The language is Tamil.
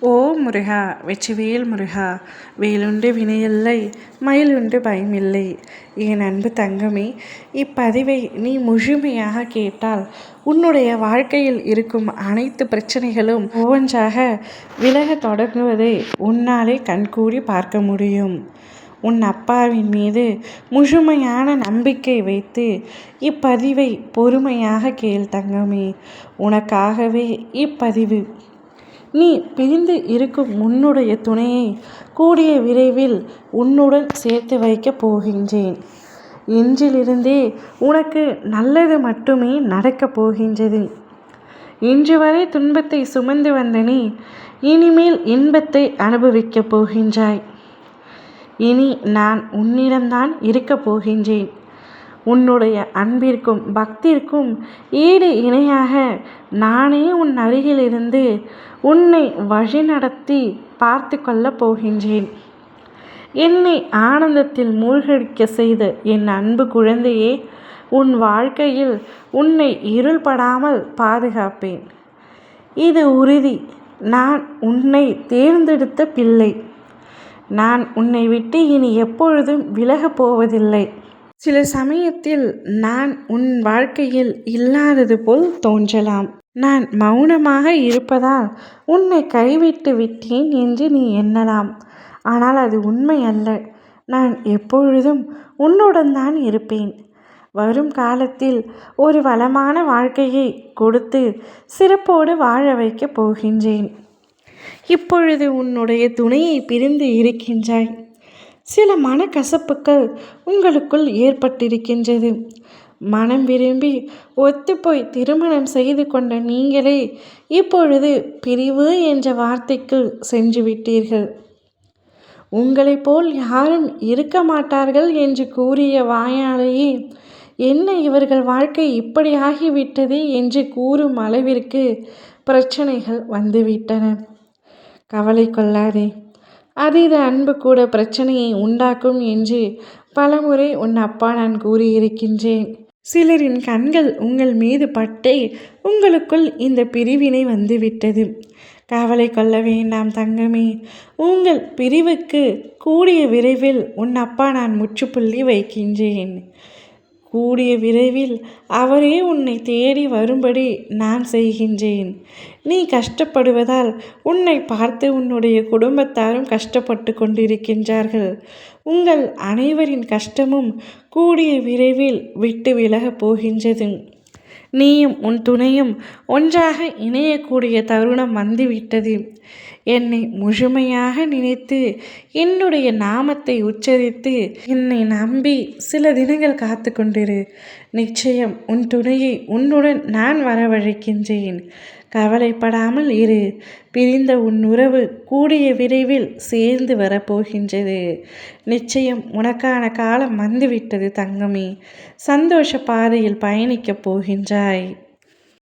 ஓ முருகா வெற்றிவேல் முருகா வேலுண்டு வினையில்லை மயிலுண்டு பயமில்லை. என் அன்பு தங்கமே இப்பதிவை நீ முழுமையாக கேட்டால் உன்னுடைய வாழ்க்கையில் இருக்கும் அனைத்து பிரச்சனைகளும் ஒவ்வொன்றாக விலக தொடங்குவதை உன்னாலே கண்கூடி பார்க்க முடியும். உன் அப்பாவின் மீது முழுமையான நம்பிக்கை வைத்து இப்பதிவை பொறுமையாக கேள் தங்கமே. உனக்காகவே இப்பதிவு நீ பிரிந்து இருக்கும் உன்னுடைய துணையை கூடிய விரைவில் உன்னுடன் சேர்த்து வைக்கப் போகின்றேன். இன்றிலிருந்தே உனக்கு நல்லது மட்டுமே நடக்கப் போகின்றது. இன்று வரை துன்பத்தை சுமந்து வந்த நீ இனிமேல் இன்பத்தை அனுபவிக்கப் போகின்றாய். இனி நான் உன்னிடம்தான் இருக்கப் போகின்றேன். உன்னுடைய அன்பிற்கும் பக்திற்கும் ஈடு இணையாக நானே உன் அருகிலிருந்து உன்னை வழிநடத்தி பார்த்து கொள்ளப் போகின்றேன். என்னை ஆனந்தத்தில் மூழ்கடிக்க செய்த என் அன்பு குழந்தையே உன் வாழ்க்கையில் உன்னை இருள்படாமல் பாதுகாப்பேன். இது உறுதி. நான் உன்னை தேர்ந்தெடுத்த பிள்ளை. நான் உன்னை விட்டு இனி எப்பொழுதும் விலகப் போவதில்லை. சில சமயத்தில் நான் உன் வாழ்க்கையில் இல்லாதது போல் தோன்றலாம். நான் மௌனமாக இருப்பதால் உன்னை கைவிட்டு விட்டேன் என்று நீ எண்ணலாம். ஆனால் அது உண்மை அல்ல. நான் எப்பொழுதும் உன்னுடன் தான் இருப்பேன். வரும் காலத்தில் ஒரு வளமான வாழ்க்கையை கொடுத்து சிறப்போடு வாழ வைக்கப் போகின்றேன். இப்பொழுது உன்னுடைய துணையை பிரிந்து இருக்கின்றாய். சில மனக்கசப்புகள் உங்களுக்குள் ஏற்பட்டிருக்கின்றது. மனம் விரும்பி ஒத்துப்போய் திருமணம் செய்து கொண்ட நீங்களே இப்பொழுது பிரிவு என்ற வார்த்தைக்கு சென்று விட்டீர்கள். உங்களைப் போல் யாரும் இருக்க மாட்டார்கள் என்று கூறிய வாயாலேயே என்ன இவர்கள் வாழ்க்கை இப்படி ஆகிவிட்டது என்று கூறும் அளவிற்கு பிரச்சனைகள் வந்துவிட்டன. கவலை கொள்ளாதே. அதீத அன்பு கூட பிரச்சனையை உண்டாக்கும் என்று பலமுறை உன் அப்பா நான் கூறியிருக்கின்றேன். சிலரின் கண்கள் உங்கள் மீது பட்டே உங்களுக்குள் இந்த பிரிவினை வந்துவிட்டது. கவலை கொள்ள வேண்டாம் தங்கமே. உங்கள் பிரிவுக்கு கூடிய விரைவில் உன் அப்பா நான் முற்றுப்புள்ளி வைக்கின்றேன். கூடிய விரைவில் அவரே உன்னை தேடி வரும்படி நான் செய்கின்றேன். நீ கஷ்டப்படுவதால் உன்னை பார்த்து உன்னுடைய குடும்பத்தாரும் கஷ்டப்பட்டு கொண்டிருக்கின்றார்கள். உங்கள் அனைவரின் கஷ்டமும் கூடிய விரைவில் விட்டு விலகப் போகின்றது. நீயும் உன் துணையும் ஒன்றாக இணையக்கூடிய தருணம் வந்துவிட்டது. என்னை முழுமையாக நினைத்து என்னுடைய நாமத்தை உச்சரித்து என்னை நம்பி சில தினங்கள் காத்து கொண்டிரு. நிச்சயம் உன் துணையை உன்னுடன் நான் வரவழைக்கின்றேன். கவலைப்படாமல் இரு. பிரிந்த உன் உறவு கூடிய விரைவில் சேர்ந்து வரப்போகின்றது. நிச்சயம் உனக்கான காலம் வந்துவிட்டது தங்கமே. சந்தோஷ பாதையில் பயணிக்கப் போகின்றாய்.